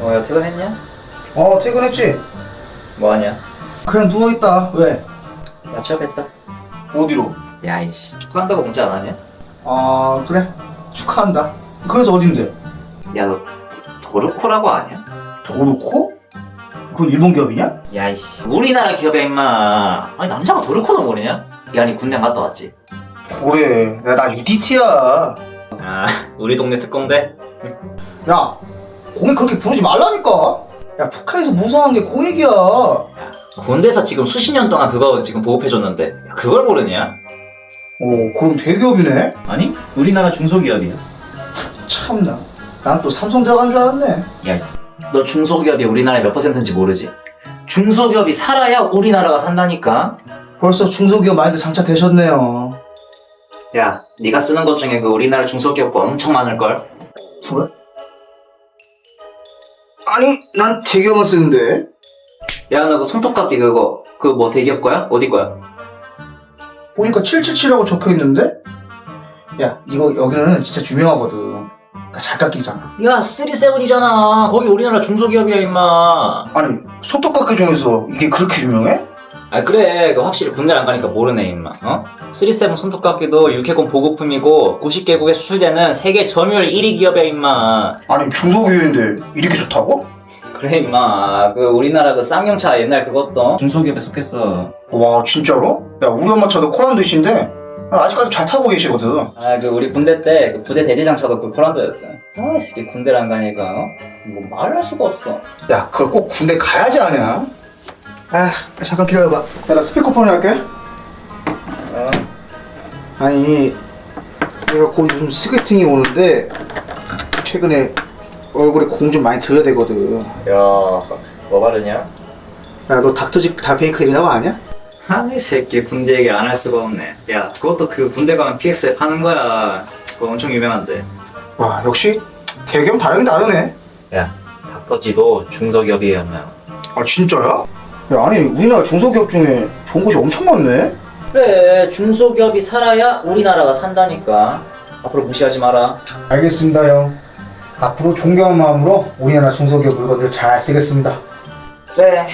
어, 야, 퇴근했냐? 어 퇴근했지? 뭐하냐? 그냥 누워있다 왜? 나 취업했다. 어디로? 야, 이씨. 축구한다고 문자 안 하냐? 아 그래 축하한다 그래서 어딘데? 야, 너 도르코라고 아냐? 도르코? 그건 일본 기업이냐? 야, 이씨. 우리나라 기업이야, 임마. 아니, 남자가 도르코는 모르냐? 야, 니 군대 안 갔다 왔지? 그래 야, 나 UDT야 아, 우리 동네 특공대? 야 공익 그렇게 부르지 말라니까 야 북한에서 무서워한 게 공익이야 군대에서 지금 수십 년 동안 그거 지금 보급해줬는데, 야, 그걸 모르냐? 오 그럼 대기업이네 아니, 우리나라 중소기업이야. 참나 난 또 삼성 들어간 줄 알았네 야, 너 중소기업이 우리나라에 몇 퍼센트인지 모르지? 중소기업이 살아야 우리나라가 산다니까? 벌써 중소기업 마인드 장착되셨네요 야, 네가 쓰는 것 중에 그 우리나라 중소기업 거 엄청 많을걸? 그래? 아니 난 대기업만 쓰는데 야, 너 그 손톱깎이 그거, 그 뭐 대기업 거야? 어디 거야? 보니까 777이라고 적혀있는데? 야 이거 여기는 진짜 유명하거든 그러니까 잘 깎이잖아 야, 37이잖아. 거기 우리나라 중소기업이야, 임마. 아니 손톱깎이 중에서 이게 그렇게 유명해? 아, 그래. 그 확실히 군대를 안 가니까 모르네, 임마. 어? 37 손톱깎이도 육해공 보급품이고 90개국에 수출되는 세계 점유율 1위 기업이야, 임마. 아니 중소기업인데 이렇게 좋다고? 그래, 임마. 그 우리나라 그 쌍용차 옛날 그것도 중소기업에 속했어. 와 진짜로? 야 우리 엄마 차도 코란도이신데 아직까지 잘 타고 계시거든 아, 그 우리 군대 때 그 부대 대대장 차도 그 코란도였어. 아, 이 새끼 군대를 안 가니까, 어? 뭐 말할 수가 없어. 야 그걸 꼭 군대 가야지 아냐? 아 잠깐 기다려봐 야, 나 스피커폰 할게 어. 아니 내가 곧 요즘 소개팅이 오는데 최근에 얼굴에 공 좀 많이 들어야 되거든 야, 뭐 바르냐? 야 너 닥터직 달팽이 크림이라고 아냐? 아, 이 새끼 군대 얘기 안할 수가 없네. 야, 그것도 그 군대 가면 PX에 파는 거야. 그거 엄청 유명한데. 와 역시 대기업 다르긴 다르네 야, 닥터지도 중소기업이에요. 아 진짜야? 야 아니 우리나라 중소기업 중에 좋은 곳이 엄청 많네 그래, 중소기업이 살아야 우리나라가 산다니까. 앞으로 무시하지 마라. 알겠습니다 형 앞으로 존경한 마음으로 우리나라 중소기업 물건들 잘 쓰겠습니다 그래,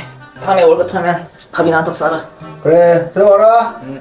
다음에 월급 타면 밥이나 한턱 싸라. 그래 들어가라 응.